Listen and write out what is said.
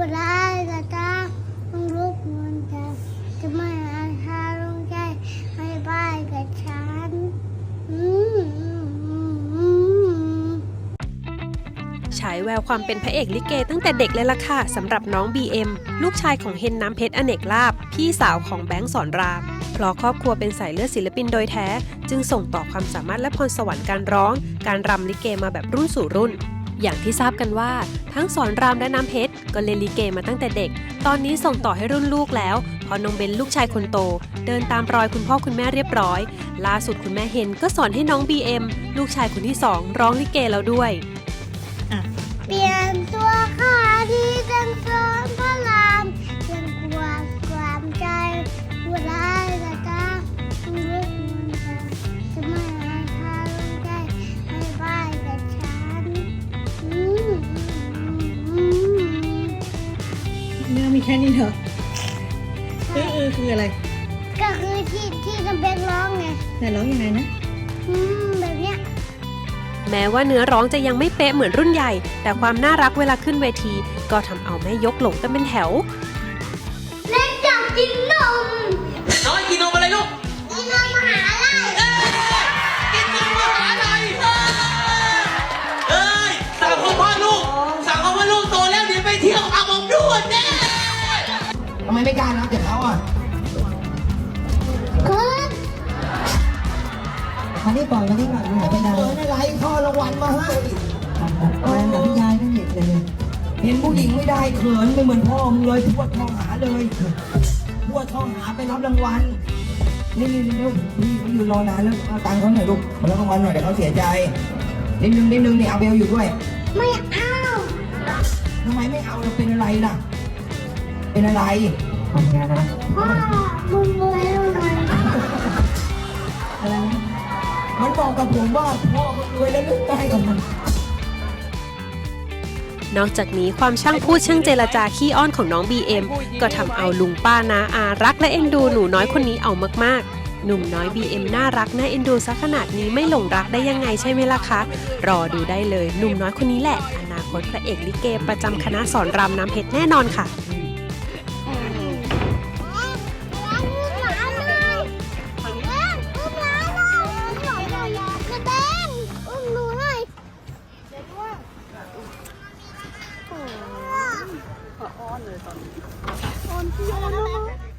วลาจะต้ต้องลุกมันจะจะม่อาชาลงใจไม่บายกับฉันฉายแววความเป็นพระเอกลิเกตั้งแต่เด็กเลยล่ะค่ะสำหรับน้อง BM ลูกชายของเฮนน้ำเพชรอเนกลาบ พี่สาวของแบงค์สอนราม เพราะครอบครัวเป็นสายเลือดศิลปินโดยแท้ จึงส่งต่อความสามารถและพรสวรรค์การร้อง การรำลิเกมาแบบรุ่นสู่รุ่น อย่างที่ทราบกันว่า ทั้งสอนรามและน้ำเพชรก็เล่นลิเกมาตั้งแต่เด็ก ตอนนี้ส่งต่อให้รุ่นลูกแล้วพอน้องเบนลูกชายคนโต เดินตามรอยคุณพ่อคุณแม่เรียบร้อย ล่าสุดคุณแม่เฮนก็สอนให้น้อง BM ลูกชายคนที่สองร้องลิเกแล้วด้วย แค่นี้เหรอเออเออคืออะไรก็คือที่ที่น้ำเพชรร้องไงแต่ร้องยังไงนะอืมแบบเนี้ยแม้ว่าเนื้อร้องจะยังไม่เป๊ะเหมือนรุ่นใหญ่ แต่ความน่ารักเวลาขึ้นเวที ก็ทำเอาแม่ยกหลงกันเป็นแถว เล่นจับกินนมน้ ไมไม่กล้ารับจากเขาอะคือมาที่ก่อนมาที่ก่อนหายไปนานเอออะไรพ่อรางวัลมาให้แม่กับพี่ยายก็เห็นเลย เห็นผู้หญิงไม่ได้เขินไม่เหมือนพ่อมึงเลยพวดท้องหาเลยพวดท้องหาไปรับรางวัลนี่นี่นี่เร็วพี่เขาอยู่รอนานแล้วเอาตังค์เขาหน่อยลูกมารับรางวัลหน่อยเดี๋ยวเขาเสียใจนิดนึงนิดนึงนี่เอาเบลอยู่ด้วยไม่เอาทำไมไม่เอาเราเป็นอะไรล่ะ เป็นอะไร ทำงนะพ่อมึงรวยแล้วไงอะไรนะมันบอกกับผมว่าพ่อมันรวยแล้วลูกได้กับมันนอกจากนี้ความช่างพูดช่างเจรจาขี้อ้อนของน้อง BM ก็ทำเอาลุงป้านาอารักและเอ็นดูหนูน้อยคนนี้เอามากๆ หนุ่มน้อย BM น่ารักน่าเอ็นดูซะขนาดนี้ไม่หลงรักได้ยังไงใช่ไหมล่ะคะ รอดูได้เลยหนุ่มน้อยคนนี้แหละ อนาคตพระเอกลิเกประจำคณะสอนรามน้ำเพชรแน่นอนค่ะ อ้อนเลยตอนนี้อ้อนพี่อ้อนมาก